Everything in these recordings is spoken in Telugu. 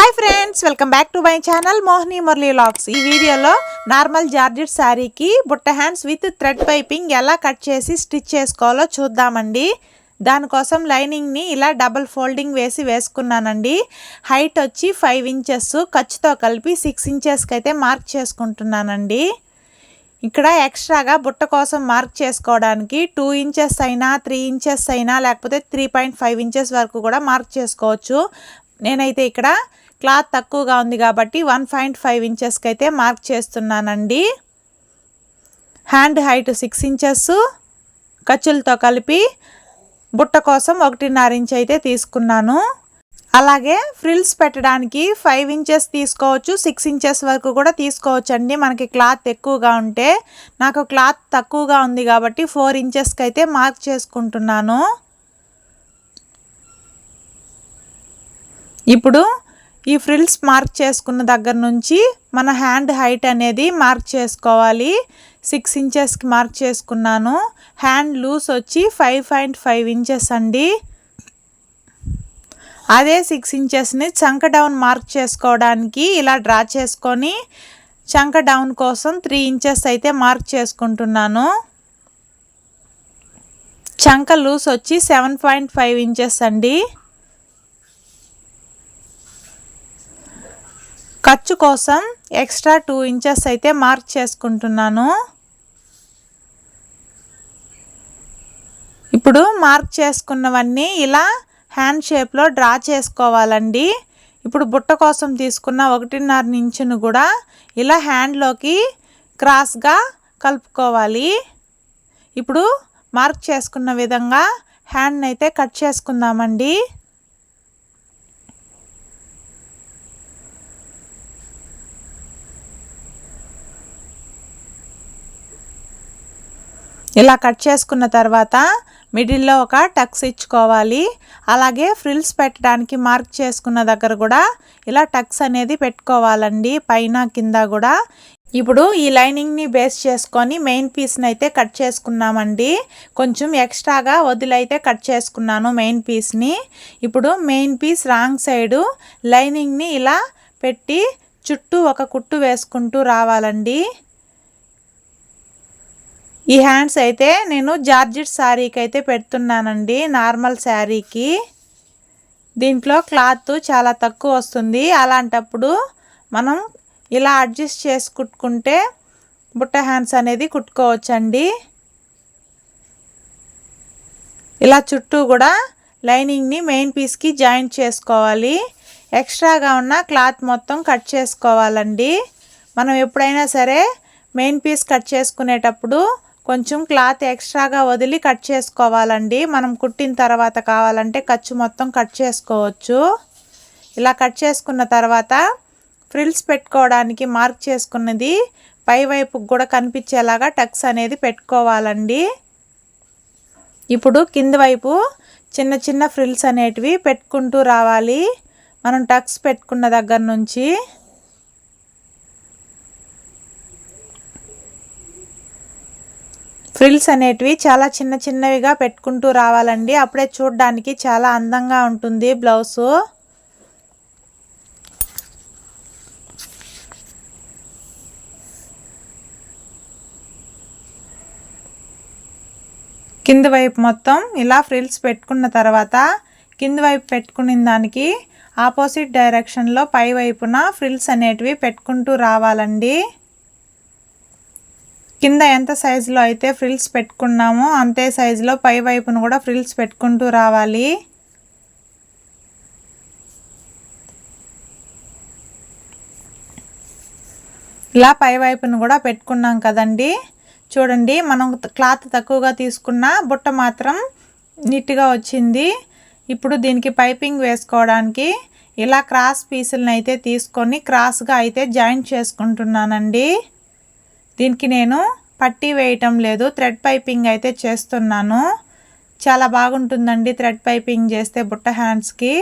Hi friends welcome back to my channel Mohini Murali lakhs ఈ వీడియోలో నార్మల్ జార్జెట్ శారీకి బుట్ట హ్యాండ్స్ విత్ థ్రెడ్ పైపింగ్ ఎలా కట్ చేసి స్టిచ్ చేసుకోవాలో చూద్దామండి. దానికోసం లైనింగ్ని ఇలా డబల్ ఫోల్డింగ్ వేసి వేసుకున్నానండి. హైట్ వచ్చి ఫైవ్ ఇంచెస్ ఖర్చుతో కలిపి సిక్స్ ఇంచెస్కి అయితే మార్క్ చేసుకుంటున్నానండి. ఇక్కడ ఎక్స్ట్రాగా బుట్ట కోసం మార్క్ చేసుకోవడానికి టూ ఇంచెస్ అయినా త్రీ ఇంచెస్ అయినా లేకపోతే త్రీ పాయింట్ ఫైవ్ ఇంచెస్ వరకు కూడా మార్క్ చేసుకోవచ్చు. నేనైతే ఇక్కడ క్లాత్ తక్కువగా ఉంది కాబట్టి వన్ పాయింట్ ఫైవ్ ఇంచెస్కి అయితే మార్క్ చేస్తున్నానండి. హ్యాండ్ హైట్ సిక్స్ ఇంచెస్ ఖర్చులతో కలిపి బుట్ట కోసం ఒకటిన్నర ఇంచ్ అయితే తీసుకున్నాను. అలాగే ఫ్రిల్స్ పెట్టడానికి ఫైవ్ ఇంచెస్ తీసుకోవచ్చు సిక్స్ ఇంచెస్ వరకు కూడా తీసుకోవచ్చు అండి మనకి క్లాత్ ఎక్కువగా ఉంటే నాకు క్లాత్ తక్కువగా ఉంది కాబట్టి ఫోర్ ఇంచెస్కి అయితే మార్క్ చేసుకుంటున్నాను. ఇప్పుడు ఈ ఫ్రిల్స్ మార్క్ చేసుకున్న దగ్గర నుంచి మన హ్యాండ్ హైట్ అనేది మార్క్ చేసుకోవాలి. సిక్స్ ఇంచెస్కి మార్క్ చేసుకున్నాను. హ్యాండ్ లూస్ వచ్చి ఫైవ్ పాయింట్ ఫైవ్ ఇంచెస్ అండి. అదే సిక్స్ ఇంచెస్ని చంక డౌన్ మార్క్ చేసుకోవడానికి ఇలా డ్రా చేసుకొని చంక డౌన్ కోసం త్రీ ఇంచెస్ అయితే మార్క్ చేసుకుంటున్నాను. చంక లూస్ వచ్చి సెవెన్ పాయింట్ ఫైవ్ ఇంచెస్ అండి. ఖర్చు కోసం ఎక్స్ట్రా టూ ఇంచెస్ అయితే మార్క్ చేసుకుంటున్నాను. ఇప్పుడు మార్క్ చేసుకున్నవన్నీ ఇలా హ్యాండ్ షేప్లో డ్రా చేసుకోవాలండి. ఇప్పుడు బుట్ట కోసం తీసుకున్న ఒకటిన్నర ఇంచును కూడా ఇలా హ్యాండ్లోకి క్రాస్గా కలుపుకోవాలి. ఇప్పుడు మార్క్ చేసుకున్న విధంగా హ్యాండ్ని అయితే కట్ చేసుకుందామండి. ఇలా కట్ చేసుకున్న తర్వాత మిడిల్లో ఒక టక్స్ ఇచ్చుకోవాలి. అలాగే ఫ్రిల్స్ పెట్టడానికి మార్క్ చేసుకున్న దగ్గర కూడా ఇలా టక్స్ అనేది పెట్టుకోవాలండి పైన కింద కూడా. ఇప్పుడు ఈ లైనింగ్ని బేస్ చేసుకొని మెయిన్ పీస్ని అయితే కట్ చేసుకున్నామండి. కొంచెం ఎక్స్ట్రాగా వదిలైతే కట్ చేసుకున్నాను మెయిన్ పీస్ని ఇప్పుడు మెయిన్ పీస్ రాంగ్ సైడు లైనింగ్ని ఇలా పెట్టి చుట్టూ ఒక కుట్టు వేసుకుంటూ రావాలండి. ఈ హ్యాండ్స్ అయితే నేను జార్జెట్ శారీకి అయితే పెడుతున్నానండి నార్మల్ శారీకి. దీంట్లో క్లాత్ చాలా తక్కువ వస్తుంది. అలాంటప్పుడు మనం ఇలా అడ్జస్ట్ చేసి కుట్టుకుంటే బుట్ట హ్యాండ్స్ అనేది కుట్టుకోవచ్చండి. ఇలా చుట్టూ కూడా లైనింగ్ని మెయిన్ పీస్కి జాయింట్ చేసుకోవాలి. ఎక్స్ట్రాగా ఉన్న క్లాత్ మొత్తం కట్ చేసుకోవాలండి. మనం ఎప్పుడైనా సరే మెయిన్ పీస్ కట్ చేసుకునేటప్పుడు కొంచెం క్లాత్ ఎక్స్ట్రాగా వదిలి కట్ చేసుకోవాలండి. మనం కుట్టిన తర్వాత కావాలంటే ఖర్చు మొత్తం కట్ చేసుకోవచ్చు. ఇలా కట్ చేసుకున్న తర్వాత ఫ్రిల్స్ పెట్టుకోవడానికి మార్క్ చేసుకున్నది పై వైపుకు కూడా కనిపించేలాగా టక్స్ అనేది పెట్టుకోవాలండి. ఇప్పుడు కింద వైపు చిన్న చిన్న ఫ్రిల్స్ అనేటివి పెట్టుకుంటూ రావాలి. మనం టక్స్ పెట్టుకున్న దగ్గర నుంచి ఫ్రిల్స్ అనేటివి చాలా చిన్న చిన్నవిగా పెట్టుకుంటూ రావాలండి. అప్పుడే చూడడానికి చాలా అందంగా ఉంటుంది బ్లౌజు కింద వైపు మొత్తం ఇలా ఫ్రిల్స్ పెట్టుకున్న తర్వాత కింద వైపు పెట్టుకున్న దానికి ఆపోజిట్ డైరెక్షన్లో పై వైపున ఫ్రిల్స్ అనేటివి పెట్టుకుంటూ రావాలండి. కింద ఎంత సైజులో అయితే ఫ్రిల్స్ పెట్టుకున్నామో అంతే సైజులో పై వైపును కూడా ఫ్రిల్స్ పెట్టుకుంటూ రావాలి. ఇలా పై వైపును కూడా పెట్టుకున్నాం కదండి. చూడండి మనం క్లాత్ తక్కువగా తీసుకున్న బుట్ట మాత్రం నీట్గా వచ్చింది. ఇప్పుడు దీనికి పైపింగ్ వేసుకోవడానికి ఇలా క్రాస్ పీసులను అయితే తీసుకొని క్రాస్గా అయితే జాయింట్ చేసుకుంటున్నానండి. దీనికి నేను పట్టీ వేయటం లేదు. థ్రెడ్ పైపింగ్ అయితే చేస్తున్నాను. చాలా బాగుంటుందండి థ్రెడ్ పైపింగ్ చేస్తే బుట్ట హ్యాండ్స్కి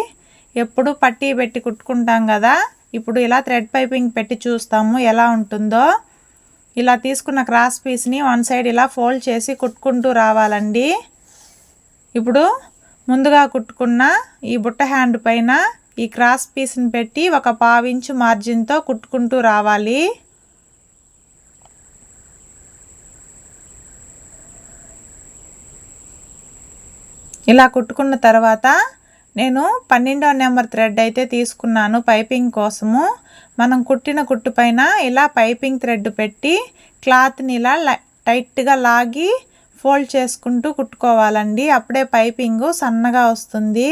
ఎప్పుడు పట్టీ పెట్టి కుట్టుకుంటాం కదా. ఇప్పుడు ఇలా థ్రెడ్ పైపింగ్ పెట్టి చూస్తాము ఎలా ఉంటుందో. ఇలా తీసుకున్న క్రాస్ పీస్ని వన్ సైడ్ ఇలా ఫోల్డ్ చేసి కుట్టుకుంటూ రావాలండి. ఇప్పుడు ముందుగా కుట్టుకున్న ఈ బుట్ట హ్యాండ్ పైన ఈ క్రాస్ పీస్ని పెట్టి ఒక పావించు మార్జిన్తో కుట్టుకుంటూ రావాలి. ఇలా కుట్టుకున్న తర్వాత నేను పన్నెండో నెంబర్ థ్రెడ్ అయితే తీసుకున్నాను పైపింగ్ కోసము. మనం కుట్టిన కుట్టు పైన ఇలా పైపింగ్ థ్రెడ్ పెట్టి క్లాత్ని ఇలా టైట్గా లాగి ఫోల్డ్ చేసుకుంటూ కుట్టుకోవాలండి. అప్పుడే పైపింగ్ సన్నగా వస్తుంది.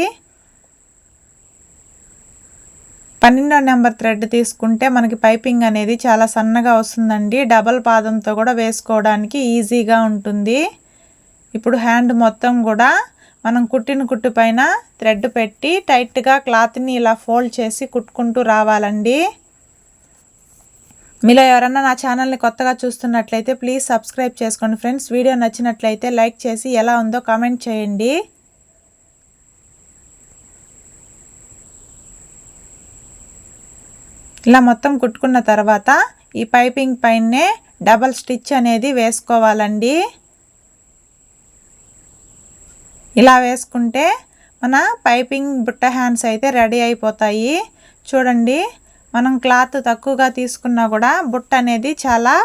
పన్నెండో నెంబర్ థ్రెడ్ తీసుకుంటే మనకి పైపింగ్ అనేది చాలా సన్నగా వస్తుందండి. డబల్ పాదంతో కూడా వేసుకోవడానికి ఈజీగా ఉంటుంది. ఇప్పుడు హ్యాండ్ మొత్తం కూడా మనం కుట్టిన కుట్టు పైన థ్రెడ్ పెట్టి టైట్గా క్లాత్ని ఇలా ఫోల్డ్ చేసి కుట్టుకుంటూ రావాలండి. మీలో ఎవరన్నా నా ఛానల్ని కొత్తగా చూస్తున్నట్లయితే ప్లీజ్ సబ్స్క్రైబ్ చేసుకోండి ఫ్రెండ్స్. వీడియో నచ్చినట్లయితే లైక్ చేసి ఎలా ఉందో కామెంట్ చేయండి. ఇలా మొత్తం కుట్టుకున్న తర్వాత ఈ పైపింగ్ పైనే డబల్ స్టిచ్ అనేది వేసుకోవాలండి. ఇలా వేసుకుంటే మన పైపింగ్ బుట్ట హ్యాండ్స్ అయితే రెడీ అయిపోతాయి. చూడండి మనం క్లాత్ తక్కువగా తీసుకున్నా కూడా బుట్ట అనేది చాలా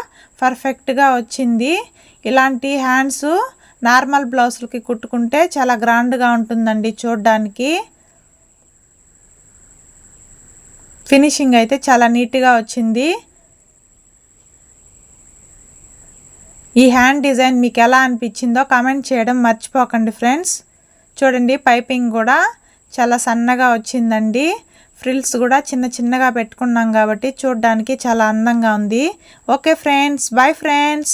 పర్ఫెక్ట్గా వచ్చింది. ఇలాంటి హ్యాండ్స్ నార్మల్ బ్లౌజులకి కుట్టుకుంటే చాలా గ్రాండ్గా ఉంటుందండి చూడడానికి. ఫినిషింగ్ అయితే చాలా నీట్గా వచ్చింది. ఈ హ్యాండ్ డిజైన్ మీకు ఎలా అనిపించిందో కామెంట్ చేయడం మర్చిపోకండి ఫ్రెండ్స్ చూడండి పైపింగ్ కూడా చాలా సన్నగా వచ్చిందండి. ఫ్రిల్స్ కూడా చిన్న చిన్నగా పెట్టుకున్నాం కాబట్టి చూడడానికి చాలా అందంగా ఉంది. Okay friends bye friends